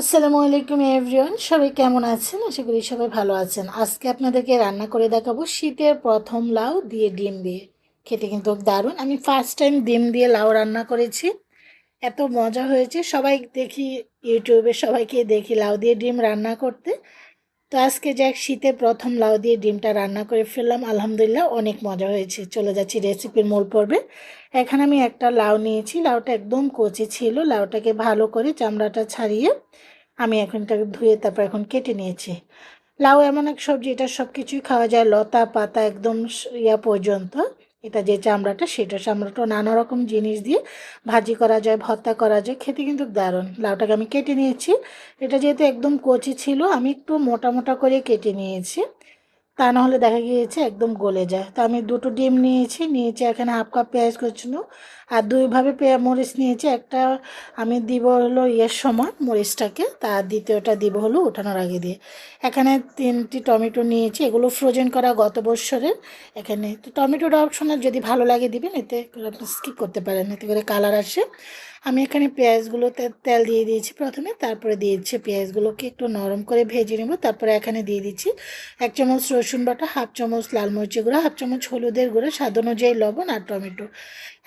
আসসালামু আলাইকুম এভরিওয়ান, সবাই কেমন আছেন? আশা করি সবাই ভালো আছেন। আজকে আপনাদেরকে রান্না করে দেখাবো শীতের প্রথম লাউ দিয়ে ডিম দিয়ে। খেতে কিন্তু দারুণ। আমি ফার্স্ট টাইম ডিম দিয়ে লাউ রান্না করেছি। এত মজা হয়েছে। সবাই দেখি ইউটিউবে সবাইকে দেখি লাউ দিয়ে ডিম রান্না করতে। তো আজকে যাক, শীতে প্রথম লাউ দিয়ে ডিমটা রান্না করে ফেললাম। আলহামদুলিল্লাহ অনেক মজা হয়েছে। চলে যাচ্ছি রেসিপির মূল পর্বে। এখানে আমি একটা লাউ নিয়েছি। লাউটা একদম কচি ছিল। লাউটাকে ভালো করে চামড়াটা ছাড়িয়ে আমি এখন এটাকে ধুয়ে তারপর এখন কেটে নিয়েছি। লাউ এমন এক সবজি, এটা সব কিছুই খাওয়া যায়। লতা পাতা একদম ইয়া পর্যন্ত। এটা যে চামড়াটা, সেটা চামড়াটা নানা রকম জিনিস দিয়ে ভাজি করা যায়, ভর্তা করা যায়, খেতে কিন্তু দারুণ। লাউটাকে আমি কেটে নিয়েছি। এটা যেহেতু একদম কচি ছিল, আমি একটু মোটা মোটা করে কেটে নিয়েছি। তা নাহলে দেখা গিয়েছে একদম গলে যায়। তো আমি দুটো ডিম নিয়েছি নিয়েছি এখানে হাফ কাপ পেঁয়াজ কুচনো আর দুইভাবে পেঁয়া মরিচ নিয়েছি। একটা আমি দিব হলো ইয়ের সময় মরিচটাকে তার দ্বিতীয়টা দিব হলো ওঠানোর আগে দিয়ে। এখানে তিনটি টমেটো নিয়েছি, এগুলো ফ্রোজেন করা গত বছরের এখানে। তো টমেটোটা অপশনাল যদি ভালো লাগে দিবেন, এতে আপনি স্কিপ করতে পারেন, এতে করে কালার আসে। আমি এখানে পেঁয়াজগুলো তেল দিয়ে দিয়েছি প্রথমে, তারপরে দিয়ে দিচ্ছি পেঁয়াজগুলোকে একটু নরম করে ভেজে নেব, তারপরে এখানে দিয়ে দিচ্ছি এক চামচ রসুন বাটা, হাফ চামচ লাল মরিচের গুঁড়া, হাফ চামচ হলুদের গুঁড়া, স্বাদ অনুযায়ী লবণ আর টমেটো।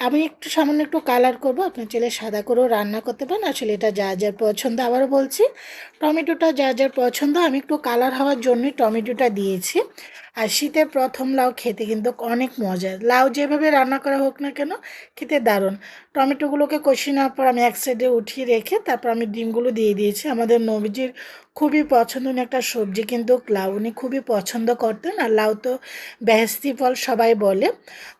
আমি একটু সামান্য একটু কালার করব। আপনি চাইলে সাদা করেও রান্না করতে পারেন। আসলে এটা যা যার পছন্দ, আবারও বলছি, টমেটোটা যা যার পছন্দ, আমি একটু কালার হওয়ার জন্যই টমেটোটা দিয়েছি। আর শীতের প্রথম লাউ খেতে কিন্তু অনেক মজার লাউ যেভাবে রান্না করা হোক না কেন, খেতে দারুণ। টমেটোগুলোকে কষিয়ে নেওয়ার পর আমি এক সাইডে উঠিয়ে রেখে তারপর আমি ডিমগুলো দিয়ে দিয়েছি। আমাদের নবীজির খুবই পছন্দের একটা সবজি, কিন্তু লাউ উনি খুবই পছন্দ করতেন আর লাউ তো বেহেস্তি ফল সবাই বলে।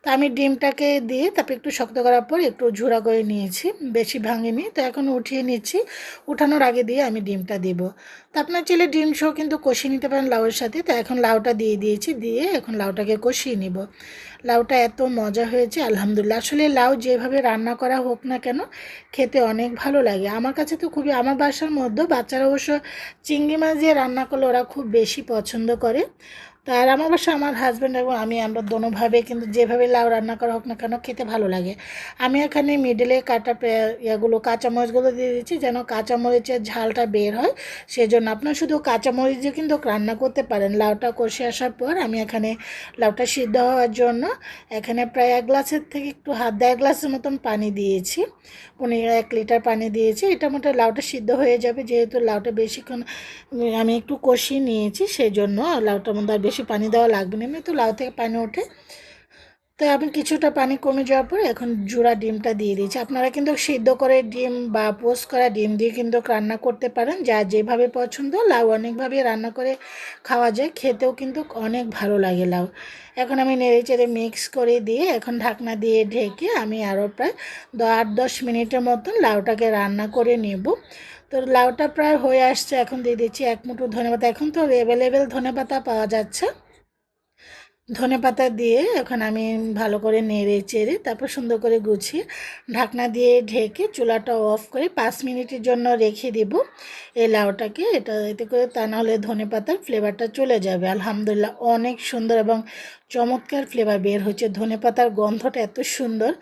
তো আমি ডিমটাকে দিয়ে তারপর একটু শক্ত করার পর একটু ঝুড়া করে নিয়েছি, বেশি ভাঙিনি। তো এখন উঠিয়ে নিচ্ছি, উঠানোর আগে দিয়ে আমি ডিমটা দেব। তো আপনার ছেলে ডিম সহ কিন্তু কষিয়ে নিতে পারেন লাউয়ের সাথে। তো এখন লাউটা দিয়ে দিয়েছি, দিয়ে এখন লাউটাকে কষিয়ে নিব। লাউটা এত মজা হয়েছে, আলহামদুলিল্লাহ। আসলে লাউ যেভাবে রান্না করা হোক না কেন, খেতে অনেক ভালো লাগে। আমার কাছে তো খুবই, আমার বাসার মধ্যে বাচ্চারা অবশ্য চিংড়ি মাছ দিয়ে রান্না করলে ওরা খুব বেশি পছন্দ করে। আর আমার বাসা আমার হাজব্যান্ড এবং আমি, আমরা দোনোভাবে কিন্তু যেভাবে লাউ রান্না করা হোক না কেন খেতে ভালো লাগে। আমি এখানে মিডলে কাটা ইয়েগুলো কাঁচামরিচগুলো দিয়ে দিচ্ছি যেন কাঁচামরিচের ঝালটা বের হয়। সেই জন্য আপনার শুধু কাঁচামরিচ দিয়ে কিন্তু রান্না করতে পারেন। লাউটা কষে আসার পর আমি এখানে লাউটা সিদ্ধ হওয়ার জন্য এখানে প্রায় এক গ্লাসের থেকে একটু হাত, দেড় গ্লাসের মতন পানি দিয়েছি। পনেরো এক লিটার পানি দিয়েছি। এটা মোটামুটি লাউটা সিদ্ধ হয়ে যাবে, যেহেতু লাউটা বেশিক্ষণ আমি একটু কষিয়ে নিয়েছি সেই জন্য লাউটার মধ্যে আর বেশি পানি দেওয়া লাগবে না। এমনি তো লাউ থেকে পানি ওঠে। তো আমি কিছুটা পানি কমে যাওয়ার পরে এখন জোড়া ডিমটা দিয়ে দিয়েছি। আপনারা কিন্তু সিদ্ধ করে ডিম বা পোস্ট করা ডিম দিয়ে কিন্তু রান্না করতে পারেন। যা যেভাবে পছন্দ লাউ অনেকভাবে রান্না করে খাওয়া যায়। খেতেও কিন্তু অনেক ভালো লাগে লাউ। এখন আমি নেড়ে চেড়ে মিক্স করে দিয়ে এখন ঢাকনা দিয়ে ঢেকে আমি আরও প্রায় আট দশ মিনিটের মতন লাউটাকে রান্না করে নেব। তো লাউটা প্রায় হয়ে আসছে, এখন দিয়ে দিচ্ছি এক মুঠো ধনেপাতা এখন তো অ্যাভেলেবেল ধনেপাতা পাওয়া যাচ্ছে। ধনে পাতা দিয়ে এখন আমি ভালো করে নেড়ে চেড়ে তারপর সুন্দর করে গুছিয়ে ঢাকনা দিয়ে ঢেকে চুলাটা অফ করে পাঁচ মিনিটের জন্য রেখে দেব এই লাউটাকে। এটা এতে করে তা নাহলে ধনে পাতার ফ্লেভারটা চলে যাবে। আলহামদুলিল্লাহ অনেক সুন্দর এবং চমৎকার ফ্লেভার বের হচ্ছে ধনে পাতার গন্ধটা এত সুন্দর।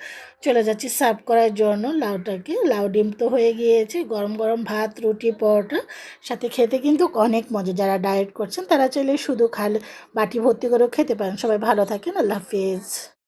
চলে যাচ্ছে সার্ভ করার জন্য। লাউটাকে, লাউ ডিম তো হয়ে গিয়েছে। গরম গরম ভাত, রুটি, পরোটা সাথে খেতে কিন্তু অনেক মজা। যারা ডায়েট করছেন তারা চাইলে শুধু খাল বাটি ভর্তি করেও খেতে পারেন। সবাই ভালো থাকেন। আল্লাহ হাফিজ।